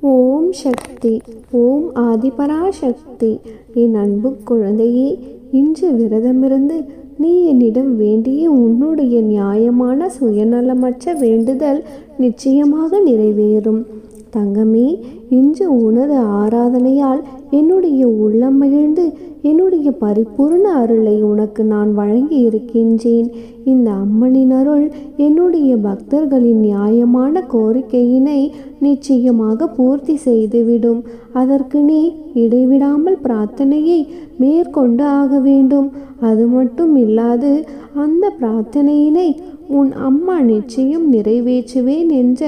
ஓம் சக்தி ஓம் ஆதிபராசக்தி. என் அன்பு குழந்தையே இன்று விரதமிருந்து நீ என்னிடம் வேண்டிய உன்னுடைய நியாயமான சுயநலமற்ற வேண்டுதல் நிச்சயமாக நிறைவேறும். தங்கமே இன்று உனது ஆராதனையால் என்னுடைய உள்ளம் மகிழ்ந்து என்னுடைய பரிபூர்ண அருளை உனக்கு நான் வழங்கி இருக்கின்றேன் இந்த அம்மனின் அருள் என்னுடைய பக்தர்களின் நியாயமான கோரிக்கையினை நிச்சயமாக பூர்த்தி செய்துவிடும். அதற்கு நீ இடைவிடாமல் பிரார்த்தனையை மேற்கொண்டு ஆக வேண்டும். அது மட்டும் இல்லாது அந்த பிரார்த்தனையினை உன் அம்மா நிச்சயம் நிறைவேற்றுவேன் என்ற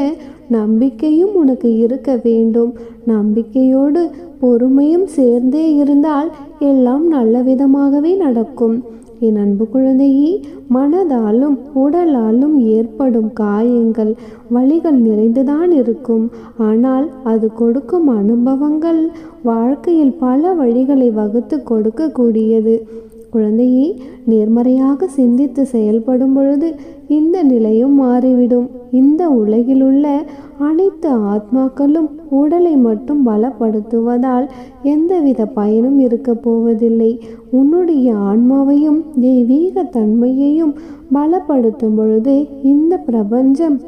நம்பிக்கையும் உனக்கு இருக்க வேண்டும். நம்பிக்கையோடு பொறுமையும் சேர்ந்தே இருந்தால் எல்லாம் நல்ல விதமாகவே நடக்கும். என் அன்பு குழந்தையே மனதாலும் உடலாலும் ஏற்படும் காயங்கள் வழிகள் நிறைந்துதான் இருக்கும். ஆனால் அது கொடுக்கும் அனுபவங்கள் வாழ்க்கையில் பல வழிகளை வகுத்து கொடுக்கக்கூடியது. குழந்தையை நேர்மறையாக சிந்தித்து செயல்படும் பொழுது இந்த நிலையும் மாறிவிடும். இந்த உலகிலுள்ள அனைத்து ஆத்மாக்களும் உடலை மட்டும் பலப்படுத்துவதால் எந்தவித பயனும் இருக்க போவதில்லை. உன்னுடைய ஆன்மாவையும் தெய்வீக தன்மையையும் பலப்படுத்தும் பொழுது இந்த பிரபஞ்சம்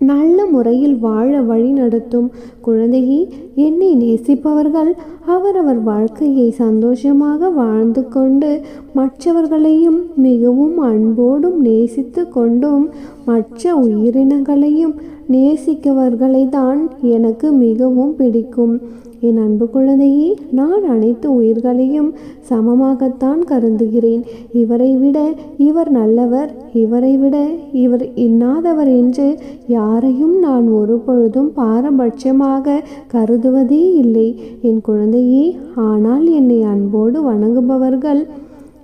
நல்ல முறையில் வாழ வழி நடத்தும் குழந்தையே என்னை நேசிப்பவர்கள் அவரவர் வாழ்க்கையை சந்தோஷமாக வாழ்ந்து கொண்டு மற்றவர்களையும் மிகவும் அன்போடும் நேசித்து கொண்டும் மற்ற உயிரினங்களையும் நேசிக்கவர்களை தான் எனக்கு மிகவும் பிடிக்கும். என் அன்பு குழந்தையே நான் அனைத்து உயிர்களையும் சமமாகத்தான் கருதுகிறேன். இவரை விட இவர் நல்லவர் இவரை விட இவர் இன்னாதவர் என்று யாரையும் நான் ஒரு பொழுதும் பாரபட்சமாக கருதுவதே இல்லை. என் குழந்தையே ஆனால் என்னை அன்போடு வணங்குபவர்கள்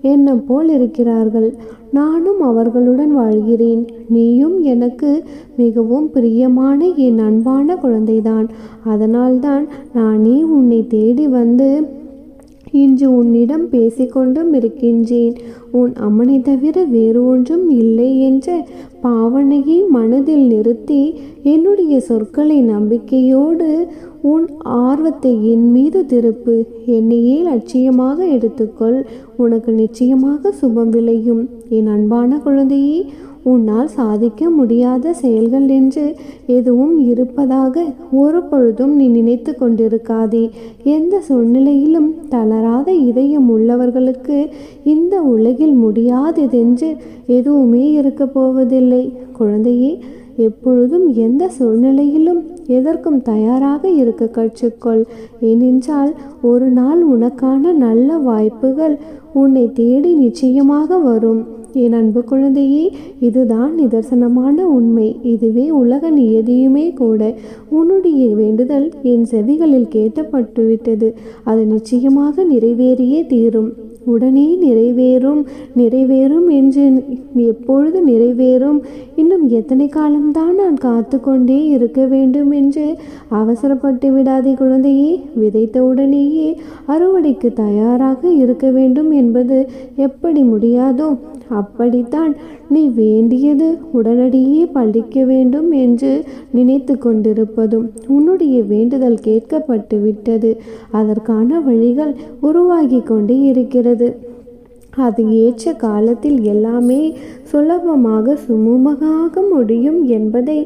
என்னை போல் இருக்கிறார்கள். நானும் அவர்களுடன் வாழ்கிறேன். நீயும் எனக்கு மிகவும் பிரியமான என் அன்பான குழந்தைதான். அதனால்தான் நானே உன்னை தேடி வந்து இன்று உன்னிடம் பேசிக்கொண்டும் இருக்கின்றேன். உன் அம்மனை தவிர வேறு ஒன்றும் இல்லை என்ற பாவனையை மனதில் நிறுத்தி என்னுடைய சொற்களை நம்பிக்கையோடு உன் ஆர்வத்தை என் மீது திருப்பு. என்னையே லட்சியமாக எடுத்துக்கொள்? உனக்கு நிச்சயமாக சுபம் விளையும். என் அன்பான குழந்தையே உன்னால் சாதிக்க முடியாத செயல்கள் என்று எதுவும் இருப்பதாக ஒரு பொழுதும் நீ நினைத்து கொண்டிருக்காதே. எந்த சூழ்நிலையிலும் தளராத இதயம் உள்ளவர்களுக்கு இந்த உலகில் முடியாததென்று எதுவுமே இருக்க போவதில்லை. குழந்தையே எப்பொழுதும் எந்த சூழ்நிலையிலும் எதற்கும் தயாராக இருக்க கற்றுக்கொள். ஏனென்றால் ஒரு நாள் உனக்கான நல்ல வாய்ப்புகள் உன்னை தேடி நிச்சயமாக வரும். என் அன்பு குழந்தையே இதுதான் நிதர்சனமான உண்மை. இதுவே உலக நியதியுமே கூட. உன்னுடைய வேண்டுதல் என் செவிகளில் கேட்டப்பட்டுவிட்டது. அது நிச்சயமாக நிறைவேறியே தீரும். உடனே நிறைவேறும் நிறைவேறும் என்று எப்பொழுது நிறைவேறும்? இன்னும் எத்தனை காலம்தான் நான் காத்து கொண்டே இருக்க வேண்டும் என்று அவசரப்பட்டு விடாதே குழந்தையே. விதைத்த உடனேயே அறுவடைக்கு தயாராக இருக்க வேண்டும் என்பது எப்படி முடியாதோ? அப்படித்தான் நீ வேண்டியது உடனடியே பழிக்க வேண்டும் என்று நினைத்து கொண்டிருப்பதும் உன்னுடைய வேண்டுதல் கேட்கப்பட்டு விட்டது. அதற்கான வழிகள் உருவாகி கொண்டு இருக்கிறது. அது ஏற்ற காலத்தில் எல்லாமே சுலபமாக சுமூகமாக முடியும் என்பதை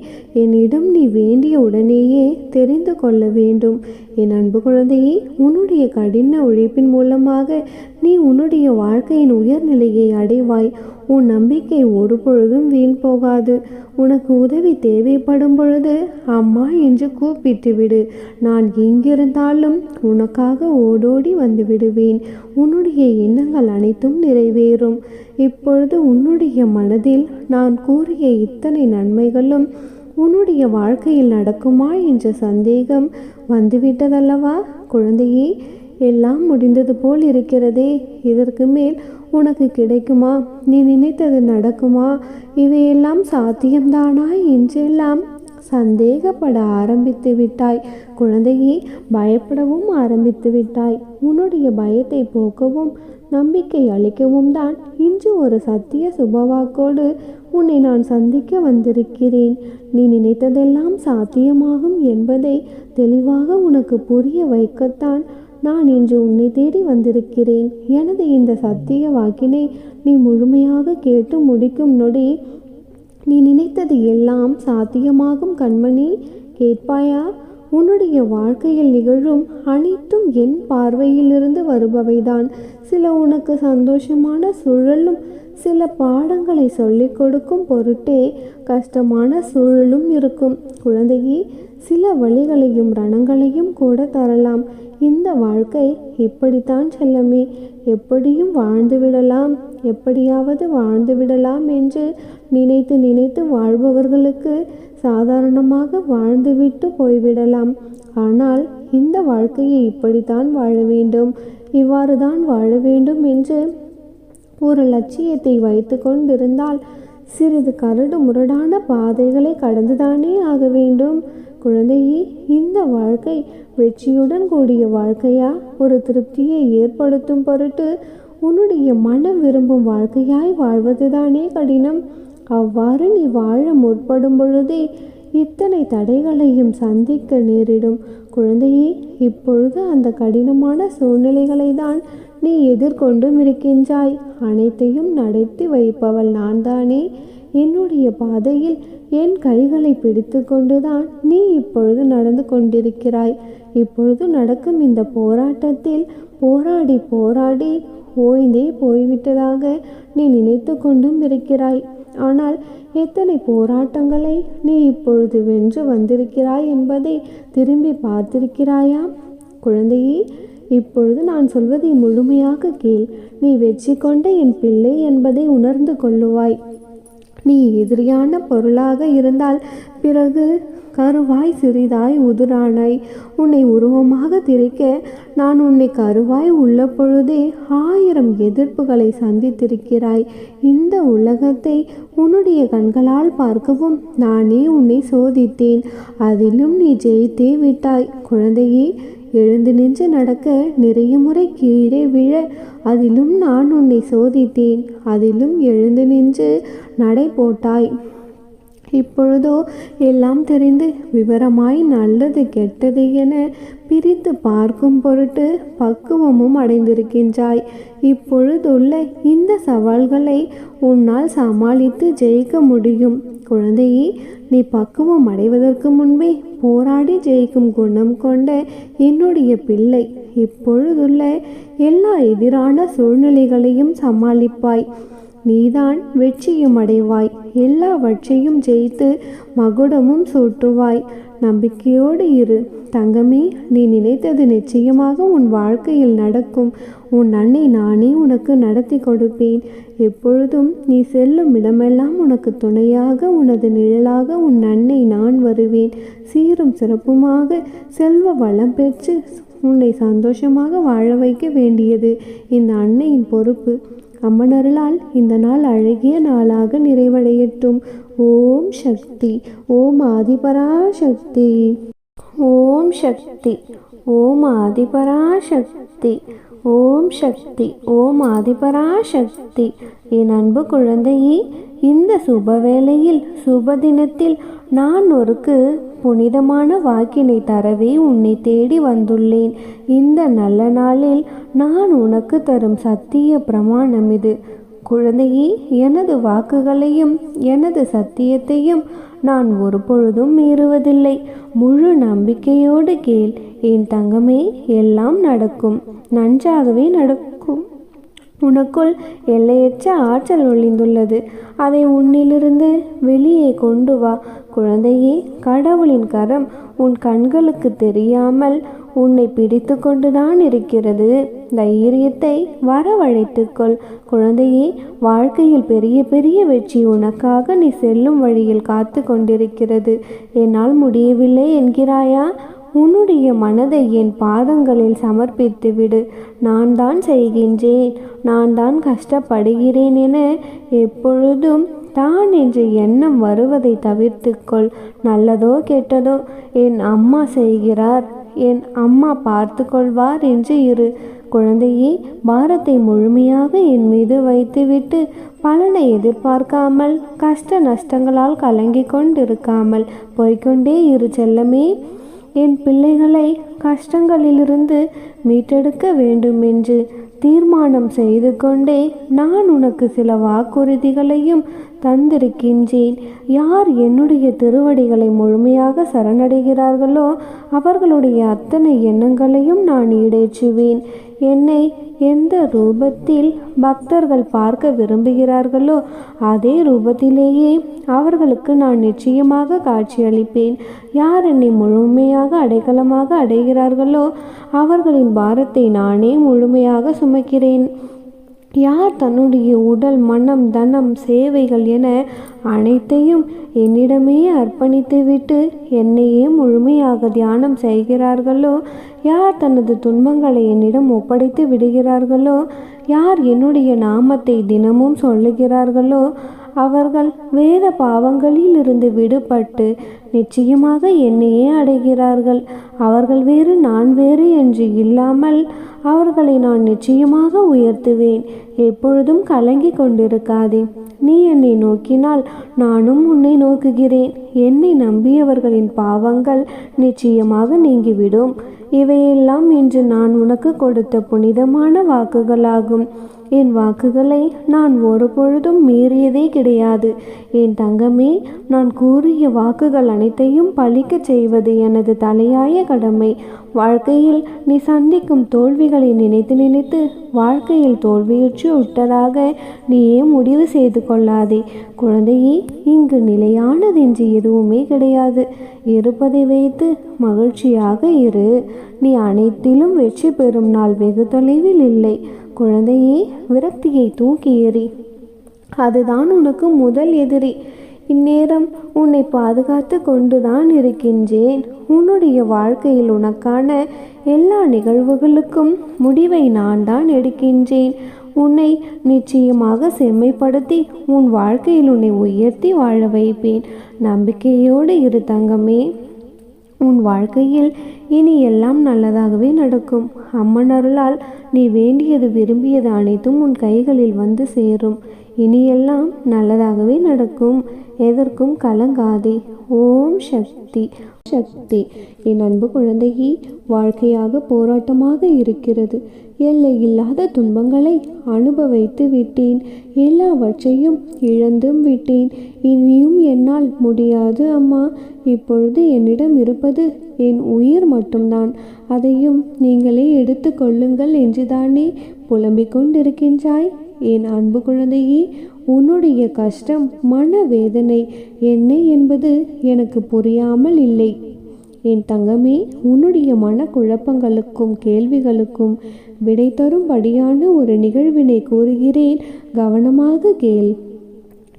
என்னிடம் நீ வேண்டிய உடனேயே தெரிந்து கொள்ள வேண்டும். என் அன்பு குழந்தையே உன்னுடைய கடின உழைப்பின் மூலமாக நீ உன்னுடைய வாழ்க்கையின் உயர்நிலையை அடைவாய். உன் நம்பிக்கை ஒரு பொழுதும் வீண் போகாது. உனக்கு உதவி தேவைப்படும் பொழுது அம்மா என்று கூப்பிட்டு விடு நான் எங்கிருந்தாலும் உனக்காக ஓடோடி வந்து விடுவேன் உன்னுடைய எண்ணங்கள் அனைத்தும் நிறைவேறும். இப்பொழுது உன்னுடைய மனதில் நான் கூறிய இத்தனை நன்மைகளும் உன்னுடைய வாழ்க்கையில் நடக்குமா என்ற சந்தேகம் வந்துவிட்டதல்லவா? குழந்தையே எல்லாம் முடிந்தது போல் இருக்கிறதே. இதற்கு மேல் உனக்கு கிடைக்குமா? நீ நினைத்தது நடக்குமா? இவையெல்லாம் சாத்தியம்தானா என்றெல்லாம் சந்தேகப்பட ஆரம்பித்து விட்டாய். குழந்தையே பயப்படவும் ஆரம்பித்து விட்டாய். உன்னுடைய பயத்தை போக்கவும் நம்பிக்கை அளிக்கவும் தான் இன்று ஒரு சத்திய சுபவாக்கோடு உன்னை நான் சந்திக்க வந்திருக்கிறேன். நீ நினைத்ததெல்லாம் சாத்தியமாகும் என்பதை தெளிவாக உனக்கு புரிய வைக்கத்தான் நான் இன்று உன்னை தேடி வந்திருக்கிறேன். எனது இந்த சத்திய வாக்கினை நீ முழுமையாக கேட்டு முடிக்கும் நொடி நீ நினைத்தது எல்லாம் சாத்தியமாகும் கண்மணி. கேட்பாயா? உன்னுடைய வாழ்க்கையில் நிகழும் அனைத்தும் என் பார்வையிலிருந்து வருபவைதான். சில உனக்கு சந்தோஷமான சூழலும் சில பாடங்களை சொல்லிக் கொடுக்கும் பொருட்டே கஷ்டமான சூழலும் இருக்கும். குழந்தையே சில வழிகளையும் ரணங்களையும் கூட தரலாம். இந்த வாழ்க்கை இப்படித்தான் செல்லமே. எப்படியும் வாழ்ந்துவிடலாம் எப்படியாவது வாழ்ந்து விடலாம் என்று நினைத்து நினைத்து வாழ்பவர்களுக்கு சாதாரணமாக வாழ்ந்துவிட்டு போய்விடலாம். ஆனால் இந்த வாழ்க்கையை இப்படித்தான் வாழ வேண்டும். இவ்வாறு தான் வாழ வேண்டும் என்று ஒரு லட்சியத்தை வைத்து கொண்டிருந்தால் சிறிது கரடு முரடான பாதைகளை கடந்துதானே ஆக வேண்டும். குழந்தையே இந்த வாழ்க்கை வெற்றியுடன் கூடிய வாழ்க்கையா? ஒரு திருப்தியை ஏற்படுத்தும் பொருட்டு உன்னுடைய மனம் விரும்பும் வாழ்க்கையாய் வாழ்வதுதானே கடினம். அவ்வாறு நீ வாழ முற்படும் பொழுதே இத்தனை தடைகளையும் சந்திக்க நேரிடும். குழந்தையே இப்பொழுது அந்த கடினமான சூழ்நிலைகளை தான் நீ எதிர்கொண்டும் இருக்கின்றாய். அனைத்தையும் நடத்தி வைப்பவள் நான் தானே என்னுடைய பாதையில் என் கைகளை பிடித்து கொண்டுதான் நீ இப்பொழுது நடந்து கொண்டிருக்கிறாய். இப்பொழுது நடக்கும் இந்த போராட்டத்தில் போராடி போராடி ஓய்ந்தே போய்விட்டதாக நீ நினைத்து கொண்டும் இருக்கிறாய். ஆனால் எத்தனை போராட்டங்களை நீ இப்பொழுது வென்று வந்திருக்கிறாய் என்பதை திரும்பி பார்த்திருக்கிறாயா? குழந்தையே இப்பொழுது நான் சொல்வதை முழுமையாக கேள். நீ வெற்றி கொண்ட என் பிள்ளை என்பதை உணர்ந்து கொள்ளுவாய். நீ எதிரியான பொருளாக இருந்தால் பிறகு கருவாய் சிறிதாய் உதிரானாய் உன்னை உருவமாக திரிக்க நான் உன்னை கருவாய் உள்ள பொழுதே ஆயிரம் எதிர்ப்புகளை சந்தித்திருக்கிறாய். இந்த உலகத்தை உன்னுடைய கண்களால் பார்க்கவும் நானே உன்னை சோதித்தேன். அதிலும் நீ ஜெயித்தே விட்டாய். குழந்தையே எழுந்து நின்று நடக்க நிறைய முறை கீழே விழ அதிலும் நான் உன்னை சோதித்தேன். அதிலும் எழுந்து நின்று நடை போட்டாய். இப்பொழுதோ எல்லாம் தெரிந்து விவரமாய் நல்லது கெட்டது என பிரித்து பார்க்கும் பொருட்டு பக்குவமும் அடைந்திருக்கின்றாய். இப்பொழுதுள்ள இந்த சவால்களை உன்னால் சமாளித்து ஜெயிக்க முடியும். குழந்தையே நீ பக்குவம் அடைவதற்கு முன்பே போராடி ஜெயிக்கும் குணம் கொண்ட என்னுடைய பிள்ளை. இப்பொழுதுள்ள எல்லா எதிரான சூழ்நிலைகளையும் சமாளிப்பாய். நீதான் வெற்றியும் அடைவாய் எல்லாவற்றையும் ஜெயித்து மகுடமும் சூட்டுவாய். நம்பிக்கையோடு இரு. தங்கமே நீ நினைத்தது நிச்சயமாக உன் வாழ்க்கையில் நடக்கும். உன் அன்னை நானே உனக்கு நடத்தி கொடுப்பேன். எப்பொழுதும் நீ செல்லும் இடமெல்லாம் உனக்கு துணையாக உனது நிழலாக உன் அன்னை நான் வருவேன். சீரும் சிறப்புமாக செல்வ வளம் பெற்று உன்னை சந்தோஷமாக வாழ வைக்க வேண்டியது இந்த அன்னையின் பொறுப்பு. அம்மனருளால் இந்த நாள் அழகிய நாளாக நிறைவடையட்டும். ஓம் சக்தி. ஓம் ஆதிபரா சக்தி ஓம் சக்தி. ஓம் ஆதிபராசக்தி. ஓம் சக்தி. ஓம் ஆதிபராசக்தி. என் அன்பு குழந்தையே இந்த சுப வேளையில் சுப தினத்தில் நான் ஒருக்கு புனிதமான வாக்கினை தரவே உன்னை தேடி வந்துள்ளேன். இந்த நல்ல நாளில் நான் உனக்கு தரும் சத்திய பிரமாணம் இது. குழந்தையே எனது வாக்குகளையும் எனது சத்தியத்தையும் நான் ஒருபொழுதும் மீறுவதில்லை. முழு நம்பிக்கையோடு கேள் என் தங்கமே எல்லாம் நடக்கும். நன்றாகவே நடக்கும். உனக்குள் எல்லையற்ற ஆற்றல் ஒளிந்துள்ளது. அதை உன்னிலிருந்து வெளியே கொண்டு வா. குழந்தையே கடவுளின் கரம் உன் கண்களுக்கு தெரியாமல் உன்னை பிடித்து கொண்டுதான் இருக்கிறது. தைரியத்தை வரவழைத்துக்கொள் குழந்தையே வாழ்க்கையில் பெரிய பெரிய வெற்றி உனக்காக நீ செல்லும் வழியில் காத்து கொண்டிருக்கிறது. என்னால் முடியவில்லை என்கிறாயா? உன்னுடைய மனதை என் பாதங்களில் சமர்ப்பித்து விடு. நான் தான் செய்கின்றேன். நான் தான் கஷ்டப்படுகிறேன் என எப்பொழுதும் தான் என்ற எண்ணம் வருவதை தவிர்த்துக்கொள் நல்லதோ கெட்டதோ என் அம்மா செய்கிறார். என் அம்மா பார்த்து கொள்வார் என்று இரு குழந்தையே பாரத்தை முழுமையாக என் மீது வைத்துவிட்டு பலனை எதிர்பார்க்காமல் கஷ்ட நஷ்டங்களால் கலங்கி கொண்டிருக்காமல் போய்கொண்டே இரு செல்லமே. என் பிள்ளைகளை கஷ்டங்களிலிருந்து மீட்டெடுக்க வேண்டும் என்று தீர்மானம் செய்து கொண்டே நான் உனக்கு சில வாக்குறுதிகளையும் தந்திருக்கின்றேன். யார் என்னுடைய திருவடிகளை முழுமையாக சரணடைகிறார்களோ அவர்களுடைய அத்தனை எண்ணங்களையும் நான் ஈடேற்றுவேன். என்னை எந்த ரூபத்தில் பக்தர்கள் பார்க்க விரும்புகிறார்களோ அதே ரூபத்திலேயே அவர்களுக்கு நான் நிச்சயமாக காட்சியளிப்பேன். யார் என்னை முழுமையாக அடைக்கலமாக அடைகிறார்களோ அவர்களின் பாரத்தை நானே முழுமையாக சுமக்கிறேன். யார் தன்னுடைய உடல் மனம் தனம் சேவைகள் என அனைத்தையும் என்னிடமே அர்ப்பணித்துவிட்டு என்னையே முழுமையாக தியானம் செய்கிறார்களோ? யார் தனது துன்பங்களை என்னிடம் ஒப்படைத்து விடுகிறார்களோ? யார் என்னுடைய நாமத்தை தினமும் சொல்லுகிறார்களோ? அவர்கள் வேத பாவங்களில் இருந்து விடுபட்டு நிச்சயமாக என்னையே அடைகிறார்கள். அவர்கள் வேறு நான் வேறு என்று இல்லாமல் அவர்களை நான் நிச்சயமாக உயர்த்துவேன். எப்பொழுதும் கலங்கி கொண்டிருக்காதே. நீ என்னை நோக்கினால் நானும் உன்னை நோக்குகிறேன். என்னை நம்பியவர்களின் பாவங்கள் நிச்சயமாக நீங்கிவிடும். இவையெல்லாம் இன்று நான் உனக்கு கொடுத்த புனிதமான வாக்குகளாகும். என் வாக்குகளை நான் ஒரு பொழுதும் மீறியதே கிடையாது. என் தங்கமே நான் கூறிய வாக்குகள் அனைத்தையும் பழிக்கச் செய்வது எனது தலையாய கடமை. வாழ்க்கையில் நீ சந்திக்கும் தோல்விகளை நினைத்து நினைத்து வாழ்க்கையில் தோல்வியுற்று விட்டதாக நீயே முடிவு செய்து கொள்ளாதே. குழந்தையே இங்கு நிலையானதென்று எதுவுமே கிடையாது. இருப்பதை வைத்து மகிழ்ச்சியாக இரு. நீ அனைத்திலும் வெற்றி பெறும் நாள் வெகு தொலைவில் இல்லை. குழந்தையே விரக்தியை தூக்கி எறி அதுதான் உனக்கு முதல் எதிரி. இந்நேரம் உன்னை பாதுகாத்து கொண்டுதான் இருக்கின்றேன். உன்னுடைய வாழ்க்கையில் உனக்கான எல்லா நிகழ்வுகளுக்கும் முடிவை நான் தான் எடுக்கின்றேன். உன்னை நிச்சயமாக செம்மைப்படுத்தி உன் வாழ்க்கையில் உன்னை உயர்த்தி வாழ வைப்பேன். நம்பிக்கையோடு இரு தங்கமே. உன் வாழ்க்கையில் இனி எல்லாம் நல்லதாகவே நடக்கும். அம்மன் அருளால் நீ வேண்டியது விரும்பியது அனைத்தும் உன் கைகளில் வந்து சேரும். இனியெல்லாம் நல்லதாகவே நடக்கும். எதற்கும் கலங்காதே. ஓம் சக்தி. சக்தி. என் அன்பு குழந்தையே வாழ்க்கையாக போராட்டமாக இருக்கிறது. எல்லை இல்லாத துன்பங்களை அனுபவித்து விட்டேன். எல்லாவற்றையும் இழந்தும் விட்டேன். இனியும் என்னால் முடியாது அம்மா. இப்பொழுது என்னிடம் இருப்பது என் உயிர் மட்டும்தான். அதையும் நீங்களே எடுத்து கொள்ளுங்கள் என்றுதானே புலம்பிக் கொண்டிருக்கின்றாய்? என் அன்பு குழந்தையே உன்னுடைய கஷ்டம் மனவேதனை என்ன என்பது எனக்கு புரியாமல் இல்லை. என் தங்கமே உன்னுடைய மனக்குழப்பங்களுக்கும் கேள்விகளுக்கும் விடை தரும்படியான ஒரு நிகழ்வினை கூறுகிறேன். கவனமாக கேள்.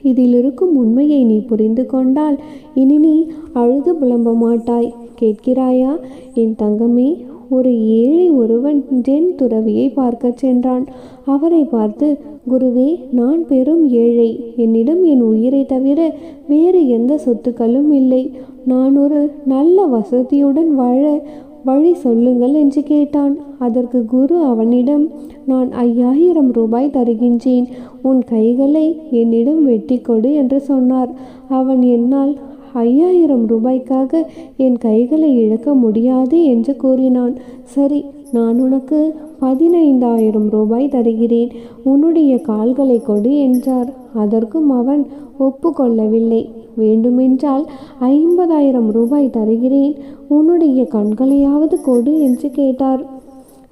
இதில் இருக்கும் உண்மையை நீ புரிந்து கொண்டால் இனி நீ அழுது புலம்ப மாட்டாய். கேட்கிறாயா? என் தங்கமே ஒரு ஏழை ஒருவன் ஜென் துறவியை பார்க்கச் சென்றான். அவரை பார்த்து குருவே நான் பெரும் ஏழை. என்னிடம் என் உயிரை தவிர வேறு எந்த சொத்துக்களும் இல்லை. நான் ஒரு நல்ல வசதியுடன் வாழ வழி சொல்லுங்கள் என்று கேட்டான். அதற்கு குரு அவனிடம் நான் ஐயாயிரம் ரூபாய் தருகின்றேன். உன் கைகளை என்னிடம் வெட்டி கொடு என்று சொன்னார். அவன் என்னால் ஐயாயிரம் ரூபாய்க்காக என் கைகளை இழக்க முடியாது என்று கூறினான். சரி நான் உனக்கு பதினைந்தாயிரம் ரூபாய் தருகிறேன். உன்னுடைய கால்களை கொடு என்றார். அதற்கும் அவன் ஒப்புக்கொள்ளவில்லை. வேண்டுமென்றால் ஐம்பதாயிரம் ரூபாய் தருகிறேன். உன்னுடைய கண்களையாவது கொடு என்று கேட்டார்.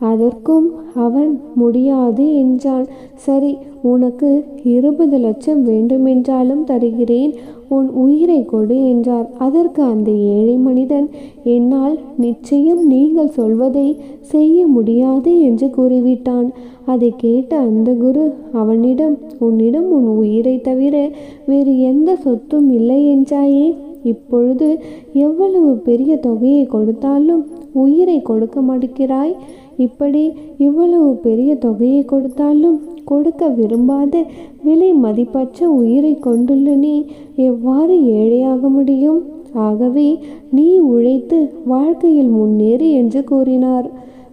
அதற்கும் அவன் முடியாது என்றான் சரி உனக்கு இருபது லட்சம் வேண்டுமென்றாலும் தருகிறேன். உன் உயிரை கொடு என்றார். அதற்கு அந்த ஏழை மனிதன் என்னால் நிச்சயம் நீங்கள் சொல்வதை செய்ய முடியாது என்று கூறிவிட்டான். அதை கேட்ட அந்த குரு அவனிடம் உன்னிடம் உன் உயிரை தவிர வேறு எந்த சொத்தும் இல்லை என்றாயே. இப்பொழுது எவ்வளவு பெரிய தொகையை கொடுத்தாலும் உயிரை கொடுக்க மாட்டேங்கிறாய். இப்படி இவ்வளவு பெரிய தொகையை கொடுத்தாலும் கொடுக்க விரும்பாத விலை மதிப்பற்ற உயிரை கொண்டுள்ள நீ எவ்வாறு ஏழையாக முடியும்? ஆகவே நீ உழைத்து வாழ்க்கையில் முன்னேறு என்று கூறினார்.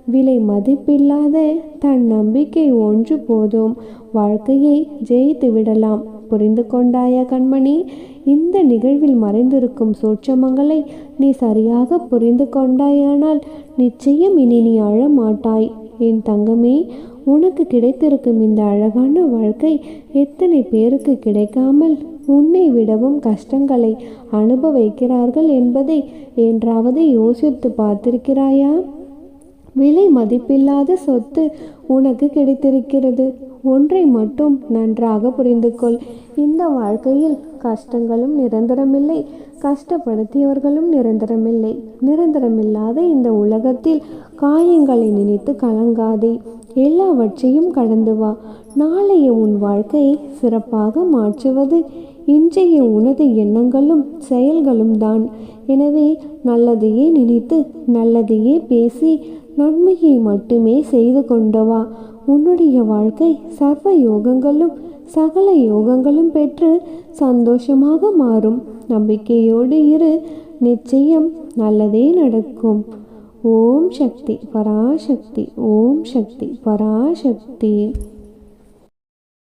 விலை மதிப்பில்லாத தன் நம்பிக்கை ஒன்று போதும். வாழ்க்கையை ஜெயித்து விடலாம். புரிந்து கொண்டாயா கண்மணி? இந்த நிகழ்வில் மறைந்திருக்கும் சூட்சமங்களை நீ சரியாக புரிந்து கொண்டாயானால் நிச்சயம் இனி நீ அழ மாட்டாய் என் தங்கமே உனக்கு கிடைத்திருக்கும் இந்த அழகான வாழ்க்கை எத்தனை பேருக்கு கிடைக்காமல் உன்னை விடவும் கஷ்டங்களை அனுபவிக்கிறார்கள் என்பதை என்றாவது யோசித்து பார்த்திருக்கிறாயா? விலை மதிப்பில்லாத சொத்து உனக்கு கிடைத்திருக்கிறது. ஒன்றை மட்டும் நன்றாக புரிந்து கொள் இந்த வாழ்க்கையில் கஷ்டங்களும் நிரந்தரமில்லை. கஷ்டப்படுத்தியவர்களும் நிரந்தரமில்லை. நிரந்தரமில்லாத இந்த உலகத்தில் காயங்களை நினைத்து கலங்காதே. எல்லாவற்றையும் கடந்து வா. நாளைய உன் வாழ்க்கையை சிறப்பாக மாற்றுவது. இன்றைய உனது எண்ணங்களும் செயல்களும் தான். எனவே நல்லதையே நினைத்து நல்லதையே பேசி நன்மையை மட்டுமே செய்து கொண்டவா? உன்னுடைய வாழ்க்கை சர்வ யோகங்களும் சகல யோகங்களும் பெற்று சந்தோஷமாக மாறும். நம்பிக்கையோடு இரு. நிச்சயம் நல்லதே நடக்கும். ஓம் சக்தி பராசக்தி. ஓம் சக்தி பராசக்தி.